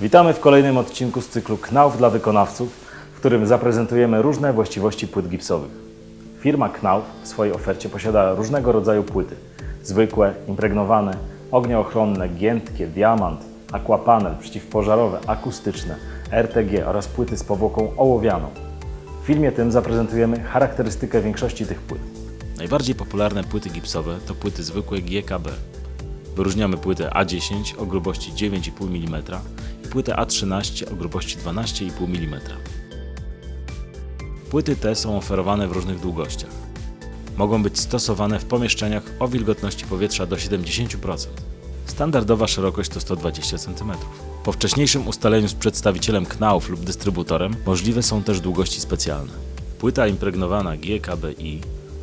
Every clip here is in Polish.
Witamy w kolejnym odcinku z cyklu Knauf dla wykonawców, w którym zaprezentujemy różne właściwości płyt gipsowych. Firma Knauf w swojej ofercie posiada różnego rodzaju płyty. Zwykłe, impregnowane, ogniochronne, giętkie, diamant, aquapanel, przeciwpożarowe, akustyczne, RTG oraz płyty z powłoką ołowianą. W filmie tym zaprezentujemy charakterystykę większości tych płyt. Najbardziej popularne płyty gipsowe to płyty zwykłe GKB. Wyróżniamy płytę A10 o grubości 9,5 mm płytę A13 o grubości 12,5 mm. Płyty te są oferowane w różnych długościach. Mogą być stosowane w pomieszczeniach o wilgotności powietrza do 70%. Standardowa szerokość to 120 cm. Po wcześniejszym ustaleniu z przedstawicielem Knauf lub dystrybutorem możliwe są też długości specjalne. Płyta impregnowana GKBI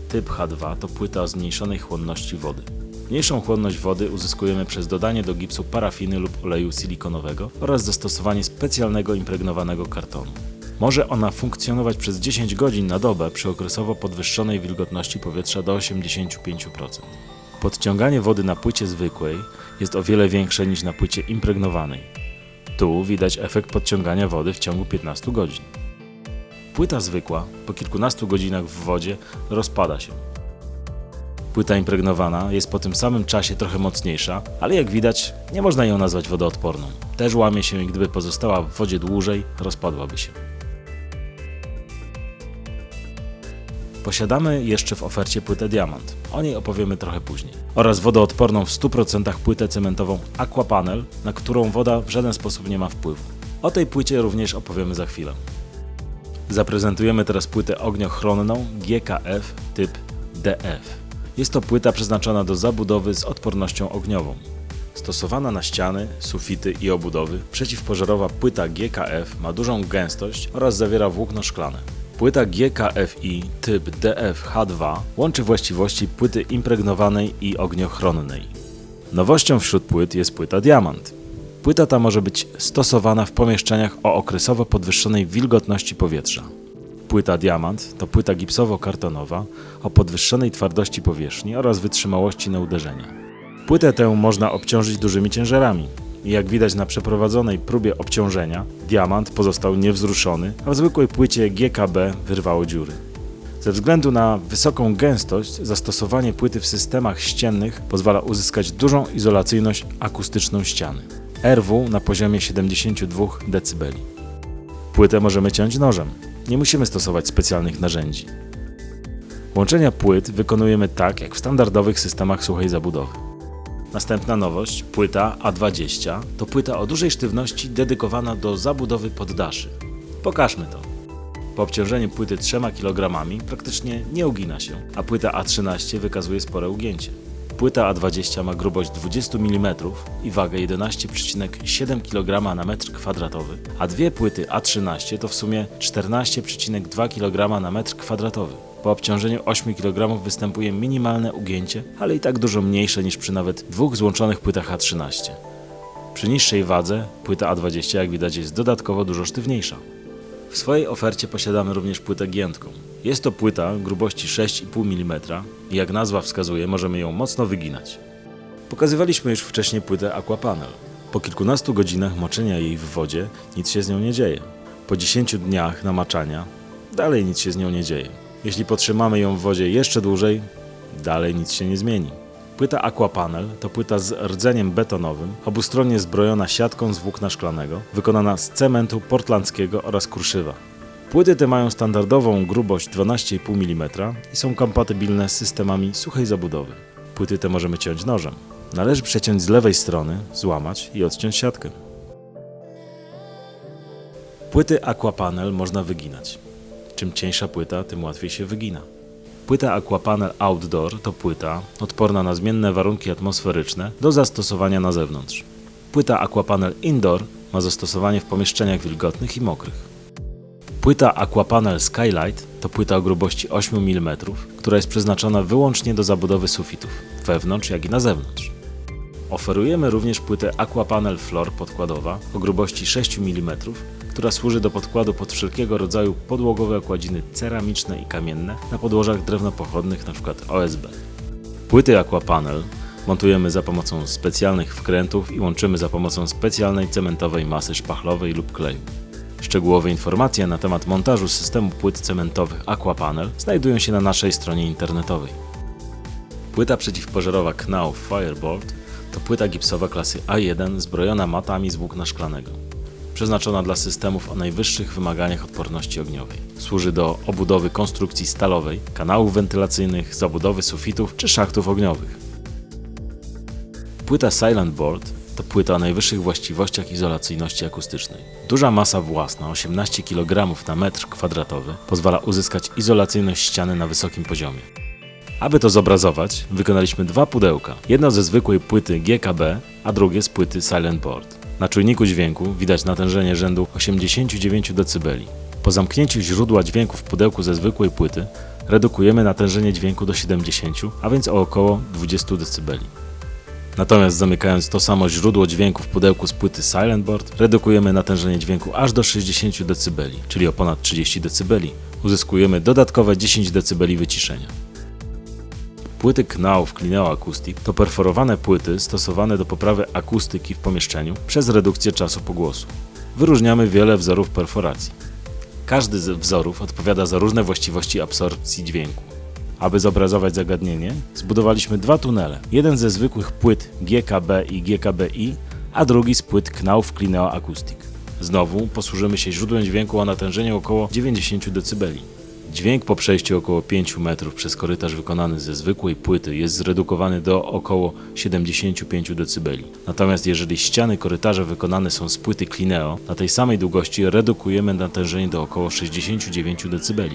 typ H2 to płyta o zmniejszonej chłonności wody. Mniejszą chłonność wody uzyskujemy przez dodanie do gipsu parafiny lub oleju silikonowego oraz zastosowanie specjalnego impregnowanego kartonu. Może ona funkcjonować przez 10 godzin na dobę przy okresowo podwyższonej wilgotności powietrza do 85%. Podciąganie wody na płycie zwykłej jest o wiele większe niż na płycie impregnowanej. Tu widać efekt podciągania wody w ciągu 15 godzin. Płyta zwykła po kilkunastu godzinach w wodzie rozpada się. Płyta impregnowana jest po tym samym czasie trochę mocniejsza, ale jak widać nie można ją nazwać wodoodporną. Też łamie się i gdyby pozostała w wodzie dłużej, rozpadłaby się. Posiadamy jeszcze w ofercie płytę Diamant. O niej opowiemy trochę później. Oraz wodoodporną w 100% płytę cementową Aquapanel, na którą woda w żaden sposób nie ma wpływu. O tej płycie również opowiemy za chwilę. Zaprezentujemy teraz płytę ogniochronną GKF typ DF. Jest to płyta przeznaczona do zabudowy z odpornością ogniową. Stosowana na ściany, sufity i obudowy, przeciwpożarowa płyta GKF ma dużą gęstość oraz zawiera włókno szklane. Płyta GKFI typ DF-H2 łączy właściwości płyty impregnowanej i ogniochronnej. Nowością wśród płyt jest płyta Diamant. Płyta ta może być stosowana w pomieszczeniach o okresowo podwyższonej wilgotności powietrza. Płyta Diamant to płyta gipsowo-kartonowa o podwyższonej twardości powierzchni oraz wytrzymałości na uderzenia. Płytę tę można obciążyć dużymi ciężarami. Jak widać na przeprowadzonej próbie obciążenia, diamant pozostał niewzruszony, a w zwykłej płycie GKB wyrwało dziury. Ze względu na wysoką gęstość, zastosowanie płyty w systemach ściennych pozwala uzyskać dużą izolacyjność akustyczną ściany. RW na poziomie 72 dB. Płytę możemy ciąć nożem. Nie musimy stosować specjalnych narzędzi. Łączenia płyt wykonujemy tak, jak w standardowych systemach suchej zabudowy. Następna nowość, płyta A20, to płyta o dużej sztywności dedykowana do zabudowy poddaszy. Pokażmy to. Po obciążeniu płyty 3 kg praktycznie nie ugina się, a płyta A13 wykazuje spore ugięcie. Płyta A20 ma grubość 20 mm i wagę 11,7 kg na metr kwadratowy, a dwie płyty A13 to w sumie 14,2 kg na metr kwadratowy. Po obciążeniu 8 kg występuje minimalne ugięcie, ale i tak dużo mniejsze niż przy nawet dwóch złączonych płytach A13. Przy niższej wadze płyta A20 jak widać jest dodatkowo dużo sztywniejsza. W swojej ofercie posiadamy również płytę giętką. Jest to płyta grubości 6,5 mm i jak nazwa wskazuje możemy ją mocno wyginać. Pokazywaliśmy już wcześniej płytę Aquapanel. Po kilkunastu godzinach moczenia jej w wodzie nic się z nią nie dzieje. Po 10 dniach namaczania dalej nic się z nią nie dzieje. Jeśli potrzymamy ją w wodzie jeszcze dłużej, dalej nic się nie zmieni. Płyta Aquapanel to płyta z rdzeniem betonowym, obustronnie zbrojona siatką z włókna szklanego, wykonana z cementu portlandzkiego oraz kurszywa. Płyty te mają standardową grubość 12,5 mm i są kompatybilne z systemami suchej zabudowy. Płyty te możemy ciąć nożem. Należy przeciąć z lewej strony, złamać i odciąć siatkę. Płyty Aquapanel można wyginać. Czym cieńsza płyta, tym łatwiej się wygina. Płyta Aquapanel Outdoor to płyta odporna na zmienne warunki atmosferyczne do zastosowania na zewnątrz. Płyta Aquapanel Indoor ma zastosowanie w pomieszczeniach wilgotnych i mokrych. Płyta Aquapanel Skylight to płyta o grubości 8 mm, która jest przeznaczona wyłącznie do zabudowy sufitów, wewnątrz jak i na zewnątrz. Oferujemy również płytę Aquapanel Floor podkładowa o grubości 6 mm, która służy do podkładu pod wszelkiego rodzaju podłogowe okładziny ceramiczne i kamienne na podłożach drewnopochodnych np. OSB. Płyty Aquapanel Montujemy za pomocą specjalnych wkrętów i łączymy za pomocą specjalnej cementowej masy szpachlowej lub kleju. Szczegółowe informacje na temat montażu systemu płyt cementowych Aquapanel znajdują się na naszej stronie internetowej. Płyta przeciwpożarowa Knauf Fireboard to płyta gipsowa klasy A1 zbrojona matami z włókna szklanego. Przeznaczona dla systemów o najwyższych wymaganiach odporności ogniowej. Służy do obudowy konstrukcji stalowej, kanałów wentylacyjnych, zabudowy sufitów czy szachtów ogniowych. Płyta Silent Board to płyta o najwyższych właściwościach izolacyjności akustycznej. Duża masa własna, 18 kg na metr kwadratowy, pozwala uzyskać izolacyjność ściany na wysokim poziomie. Aby to zobrazować, wykonaliśmy dwa pudełka. Jedno ze zwykłej płyty GKB, a drugie z płyty Silent Board. Na czujniku dźwięku widać natężenie rzędu 89 dB. Po zamknięciu źródła dźwięku w pudełku ze zwykłej płyty redukujemy natężenie dźwięku do 70, a więc o około 20 dB. Natomiast zamykając to samo źródło dźwięku w pudełku z płyty Silent Board, redukujemy natężenie dźwięku aż do 60 dB, czyli o ponad 30 dB. Uzyskujemy dodatkowe 10 dB wyciszenia. Płyty Knauf Clineo Acoustic to perforowane płyty stosowane do poprawy akustyki w pomieszczeniu przez redukcję czasu pogłosu. Wyróżniamy wiele wzorów perforacji. Każdy z wzorów odpowiada za różne właściwości absorpcji dźwięku. Aby zobrazować zagadnienie, zbudowaliśmy dwa tunele. Jeden ze zwykłych płyt GKB i GKBI, a drugi z płyt Knauf Clineo Acoustic. Znowu posłużymy się źródłem dźwięku o natężeniu około 90 dB. Dźwięk po przejściu około 5 metrów przez korytarz wykonany ze zwykłej płyty jest zredukowany do około 75 dB. Natomiast jeżeli ściany korytarza wykonane są z płyty Clineo, na tej samej długości redukujemy natężenie do około 69 dB.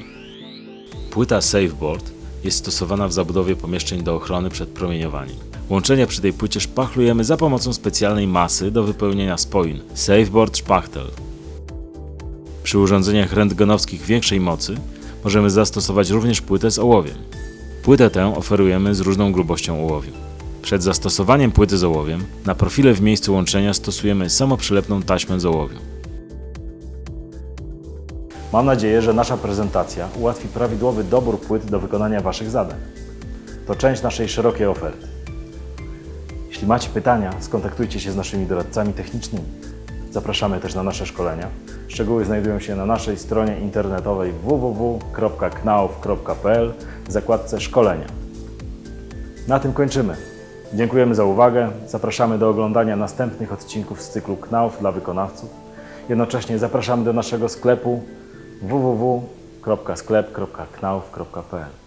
Płyta Safeboard jest stosowana w zabudowie pomieszczeń do ochrony przed promieniowaniem. Łączenia przy tej płycie szpachlujemy za pomocą specjalnej masy do wypełnienia spoin Safeboard Spachtel. Przy urządzeniach rentgenowskich większej mocy możemy zastosować również płytę z ołowiem. Płytę tę oferujemy z różną grubością ołowiu. Przed zastosowaniem płyty z ołowiem na profile w miejscu łączenia stosujemy samoprzylepną taśmę z ołowiu. Mam nadzieję, że nasza prezentacja ułatwi prawidłowy dobór płyt do wykonania Waszych zadań. To część naszej szerokiej oferty. Jeśli macie pytania, skontaktujcie się z naszymi doradcami technicznymi. Zapraszamy też na nasze szkolenia. Szczegóły znajdują się na naszej stronie internetowej www.knauf.pl w zakładce Szkolenia. Na tym kończymy. Dziękujemy za uwagę. Zapraszamy do oglądania następnych odcinków z cyklu Knauf dla wykonawców. Jednocześnie zapraszamy do naszego sklepu www.sklep.knauf.pl